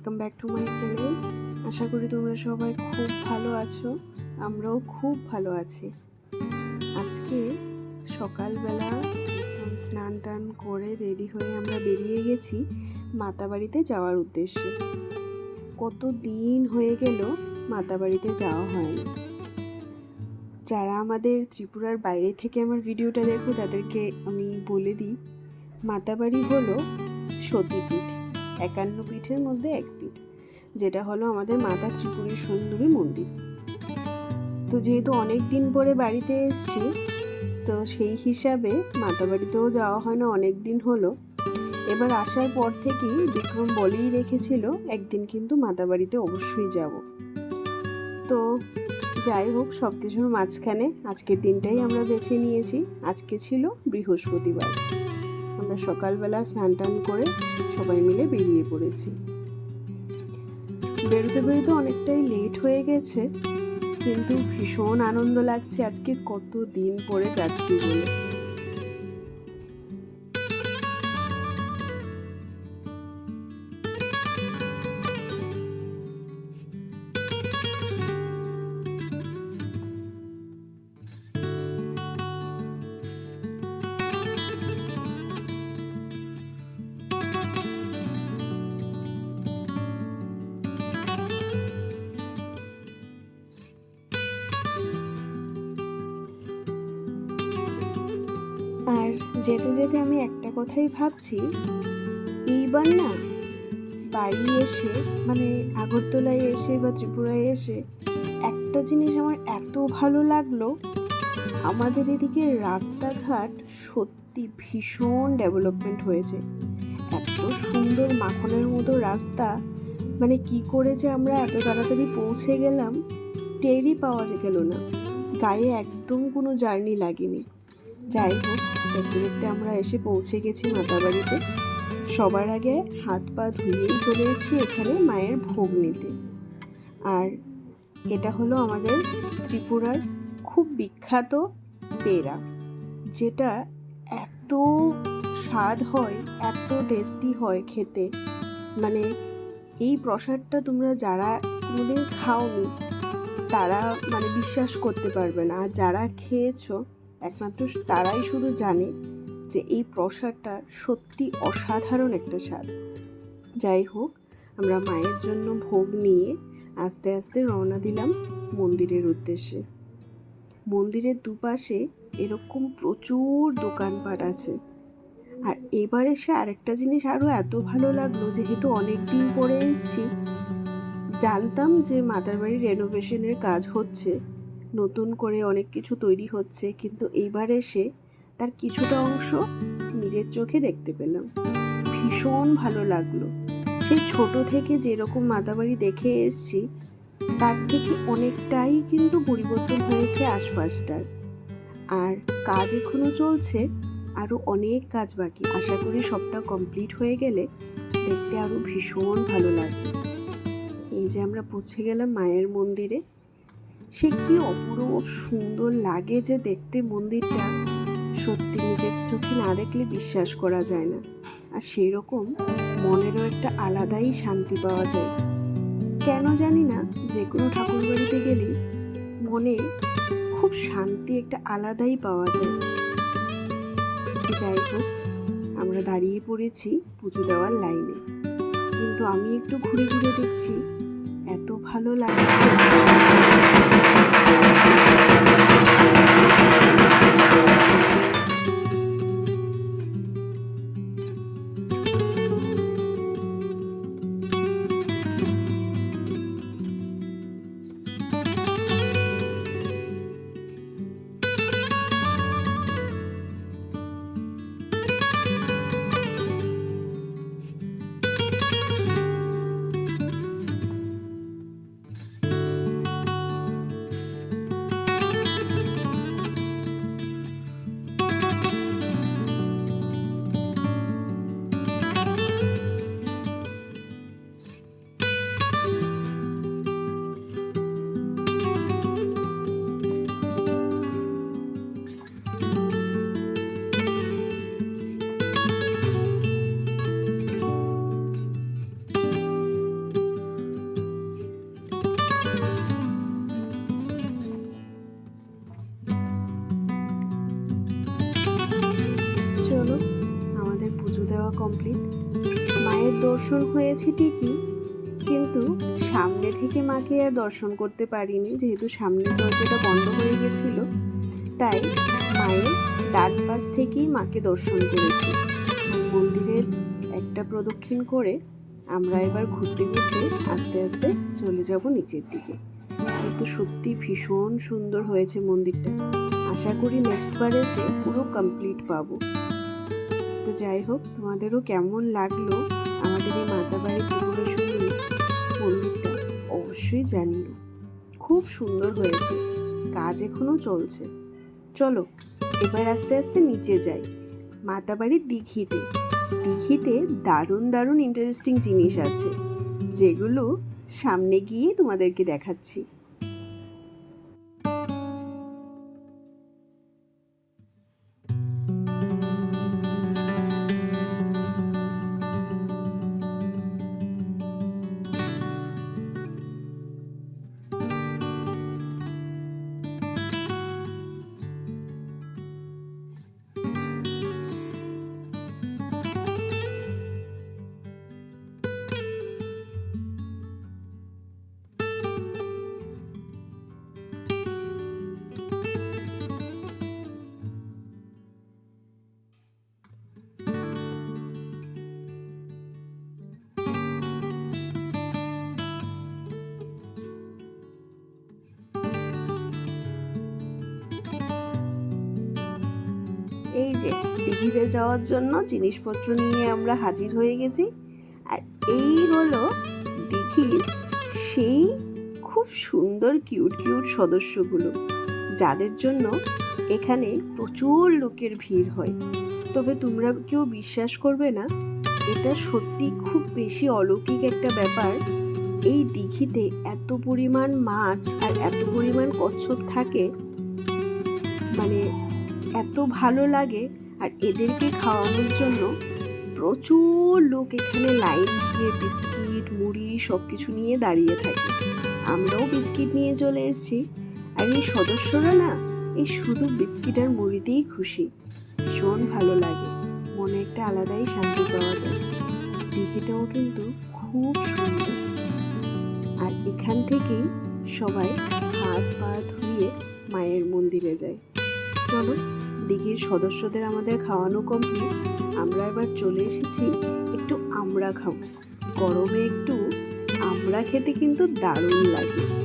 Welcome back to my channel আশা করি তোমরা সবাই খুব ভালো আছো, আমরাও খুব ভালো আছি। আজকে সকালবেলা স্নান টান করে রেডি হয়ে আমরা বেরিয়ে গেছি মাতাবাড়িতে যাওয়ার উদ্দেশ্যে। কত দিন হয়ে গেল মাতাবাড়িতে যাওয়া হয়নি। যারা আমাদের ত্রিপুরার বাইরে থেকে আমার ভিডিওটা দেখো, তাদেরকে আমি বলে দিই, মাতাবাড়ি হলো সতীপীঠ। একান্ন পীঠের মধ্যে এক পীঠ, যেটা হলো আমাদের মাতা ত্রিপুরী সুন্দরী মন্দির। তো যেহেতু অনেক দিন পরে বাড়িতে এসছি, তো সেই হিসাবে মাতা বাড়িতেও যাওয়া হয় না অনেক দিন হলো। এবার আসার পর থেকেই বিক্রম বলেই রেখেছিল, একদিন কিন্তু মাতা বাড়িতে অবশ্যই যাব। তো যাই হোক সব কিছুর মাঝখানে আজকের দিনটাই আমরা বেছে নিয়েছি। আজকে ছিল বৃহস্পতিবার। আমরা সকালবেলা স্নান টান করে সবাই মিলে বেরিয়ে পড়েছি। বেরোতে বেরোতে অনেকটাই লেট হয়ে গেছে, কিন্তু ভীষণ আনন্দ লাগছে আজকে কত দিন পরে যাচ্ছি বলে। আর যেতে যেতে আমি একটা কথাই ভাবছি এইবার না বাড়ি এসে মানে আগরতলায় এসে বা ত্রিপুরায় এসে একটা জিনিস আমার এত ভালো লাগল আমাদের এদিকে রাস্তাঘাট সত্যি ভীষণ ডেভেলপমেন্ট হয়েছে। এত সুন্দর মাখনের মতো রাস্তা মানে কি করে যে আমরা এত তাড়াতাড়ি পৌঁছে গেলাম টেরই পাওয়া গেল না। গায়ে একদম কোনো জার্নি লাগেনি। যাই হোক দেখতে দেখতে আমরা এসে পৌঁছে গেছি মাতাবাড়িতে। সবার আগে হাত পা ধুয়েই চলে এসেছি এখানে মায়ের ভোগ নিতে। আর এটা হলো আমাদের ত্রিপুরার খুব বিখ্যাত পেড়া, যেটা এত স্বাদ হয়, এত টেস্টি হয় খেতে। মানে এই প্রসাদটা তোমরা যারা কোনোদিন খাওনি, তারা মানে বিশ্বাস করতে পারবে না। আর যারা খেয়েছো একমাত্র তারাই শুধু জানে যে এই প্রসাদটা সত্যি অসাধারণ একটা স্বাদ। যাই হোক, আমরা মায়ের জন্য ভোগ নিয়ে আস্তে আস্তে রওনা দিলাম মন্দিরের উদ্দেশ্যে। মন্দিরের দুপাশে এরকম প্রচুর দোকানপাট আছে। আর এবার এসে আরেকটা জিনিস আরও এত ভালো লাগল, যেহেতু অনেক দিন পরে এসেছি। জানতাম যে মাতার বাড়ির রেনোভেশনের কাজ হচ্ছে। নতুন করে অনেক কিছু তৈরি হচ্ছে, কিন্তু এইবার এসে তার কিছুটা অংশ নিজের চোখে দেখতে পেলাম। ভীষণ ভালো লাগল। সেই ছোট থেকে যেরকম মাতাবাড়ি দেখে এসছি, তার থেকে অনেকটাই কিন্তু পরিবর্তন হয়েছে আশপাশটার। আর কাজ এখনও চলছে আরও অনেক কাজ বাকি। আশা করি সবটা কমপ্লিট হয়ে গেলে দেখতে আরও ভীষণ ভালো লাগবে। এই যে আমরা পৌঁছে গেলাম মায়ের মন্দিরে। সে কি অপূর্ব সুন্দর লাগে যে দেখতে মন্দিরটা? সত্যি নিজের চোখে না দেখলে বিশ্বাস করা যায় না। আর সেই রকম মনেরও একটা আলাদাই শান্তি পাওয়া যায়। কেন জানি না, যে কোনো ঠাকুর বাড়িতে গেলে মনে খুব শান্তি একটা আলাদাই পাওয়া যায়। যাই হোক, আমরা দাঁড়িয়ে পড়েছি পুজো দেওয়ার লাইনে। কিন্তু আমি একটু ঘুরে ঘুরে দেখছি, এত ভালো লাগছে। নেওয়া কমপ্লিট মায়ের দর্শন হয়েছে ঠিকই, কিন্তু সামনে থেকে মাকে আর দর্শন করতে পারিনি, যেহেতু সামনের দরজাটা বন্ধ হয়ে গেছিল। তাই মায়ের ডান পাশ থেকেই মাকে দর্শন করেছি। মন্দিরের একটা প্রদক্ষিণ করে আমরা এবার ঘুরতে ঘুরতে আস্তে আস্তে চলে যাব নিচের দিকে। কিন্তু সত্যি ভীষণ সুন্দর হয়েছে মন্দিরটা। আশা করি নেক্সট বার এসে পুরো কমপ্লিট পাবো। তো যাই হোক, তোমাদেরও কেমন লাগল আমাদের এই মাতাবাড়ি ত্রিপুরেশ্বরী মন্দিরটা অবশ্যই জানিও। খুব সুন্দর হয়েছে, কাজ এখনও চলছে। চলো, এবার আস্তে আস্তে নিচে যাই। মাতাবাড়ির দিঘিতে দিঘিতে দারুণ দারুণ ইন্টারেস্টিং জিনিস আছে, যেগুলো সামনে গিয়ে তোমাদেরকে দেখাচ্ছি। এই যে, দিঘিতে যাওয়ার জন্য জিনিসপত্র নিয়ে আমরা হাজির হয়ে গেছি। আর এই হলো দিঘির সেই খুব সুন্দর কিউট কিউট সদস্যগুলো, যাদের জন্য এখানে প্রচুর লোকের ভিড় হয়। তবে তোমরা কেউ বিশ্বাস করবে না, এটা সত্যি খুব বেশি অলৌকিক একটা ব্যাপার। এই দিঘিতে এত পরিমাণ মাছ আর এত পরিমাণ কচ্ছপ থাকে মানে এত ভালো লাগে আর এদেরকে খাওয়ানোর জন্য প্রচুর লোক এখানে লাইন দিয়ে বিস্কিট, মুড়ি সব কিছু নিয়ে দাঁড়িয়ে থাকে। আমরাও বিস্কিট নিয়ে চলে এসেছি। আর এই সদস্যরা না, এই শুধু বিস্কিট আর মুড়িতেই খুশি। ভীষণ ভালো লাগে। মনে একটা আলাদাই শান্তি পাওয়া যায়। দিঘিটাও কিন্তু খুব সুন্দর। আর এখান থেকেই সবাই হাত পা ধুয়ে মায়ের মন্দিরে যায়। চলো দিঘির সদস্যদের আমাদের খাওয়ানো কমপ্লিট আমরা এবার চলে এসেছি একটু আমরা খাব। গরমে একটু আমরা খেতে কিন্তু দারুণ লাগে।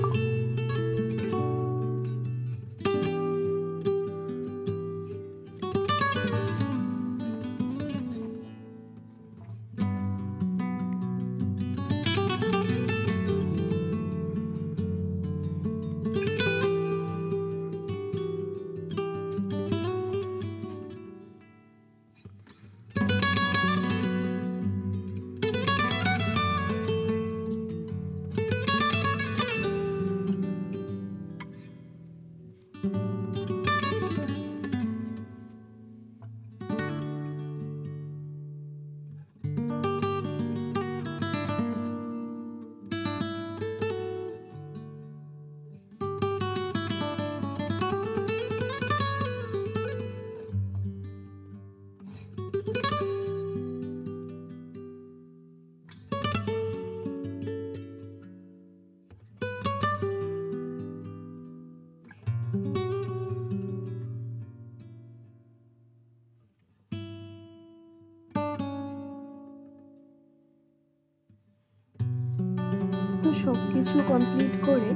তো সব কিছু কমপ্লিট করে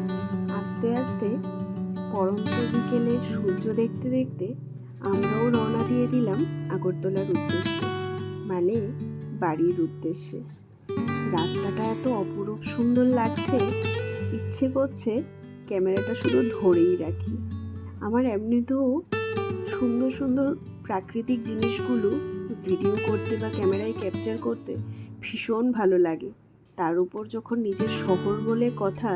আস্তে আস্তে পরন্ত বিকেলে সূর্য দেখতে দেখতে আমরাও রওনা দিয়ে দিলাম আগরতলার উদ্দেশ্যে। মানে বাড়ির উদ্দেশ্যে। রাস্তাটা এত অপরূপ সুন্দর লাগছে, ইচ্ছে করছে ক্যামেরাটা শুধু ধরেই রাখি। আমার এমনিতেও সুন্দর সুন্দর প্রাকৃতিক জিনিসগুলো ভিডিও করতে বা ক্যামেরায় ক্যাপচার করতে ভীষণ ভালো লাগে। তার উপর যখন নিজের শহর বলে কথা,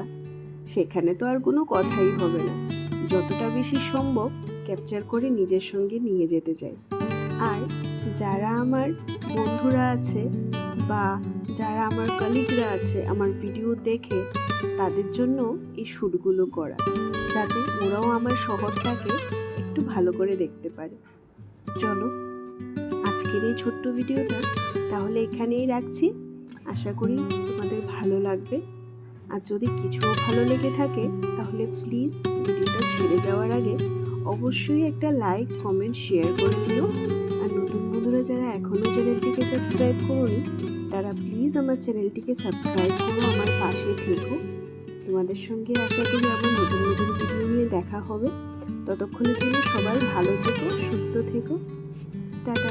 সেখানে তো আর কোনো কথাই হবে না। যতটা বেশি সম্ভব ক্যাপচার করে নিজের সঙ্গে নিয়ে যেতে চাই। আর যারা আমার বন্ধুরা আছে বা যারা আমার কলিগরা আছে আমার ভিডিও দেখে, তাদের জন্য এই শ্যুটগুলো করা, যাতে ওরাও আমার শহরটাকে একটু ভালো করে দেখতে পারে। চলো, আজকের এই ছোট্ট ভিডিওটা তাহলে এখানেই রাখছি। আশা করি তোমাদের ভালো লাগবে। আর যদি কিছুও ভালো লেগে থাকে, তাহলে প্লিজ ভিডিওটা ছেড়ে যাওয়ার আগে অবশ্যই একটা লাইক কমেন্ট শেয়ার করে দিও। আর নতুন বন্ধুরা যারা এখনও চ্যানেলটিকে সাবস্ক্রাইব করোনি, তারা প্লিজ আমার চ্যানেলটিকে সাবস্ক্রাইব করো, আমার পাশে থেকো। তোমাদের সঙ্গে আশা করি আবার নতুন নতুন ভিডিও নিয়ে দেখা হবে। ততক্ষণের জন্য সবাই ভালো থেকো, সুস্থ থেকো। টাটা।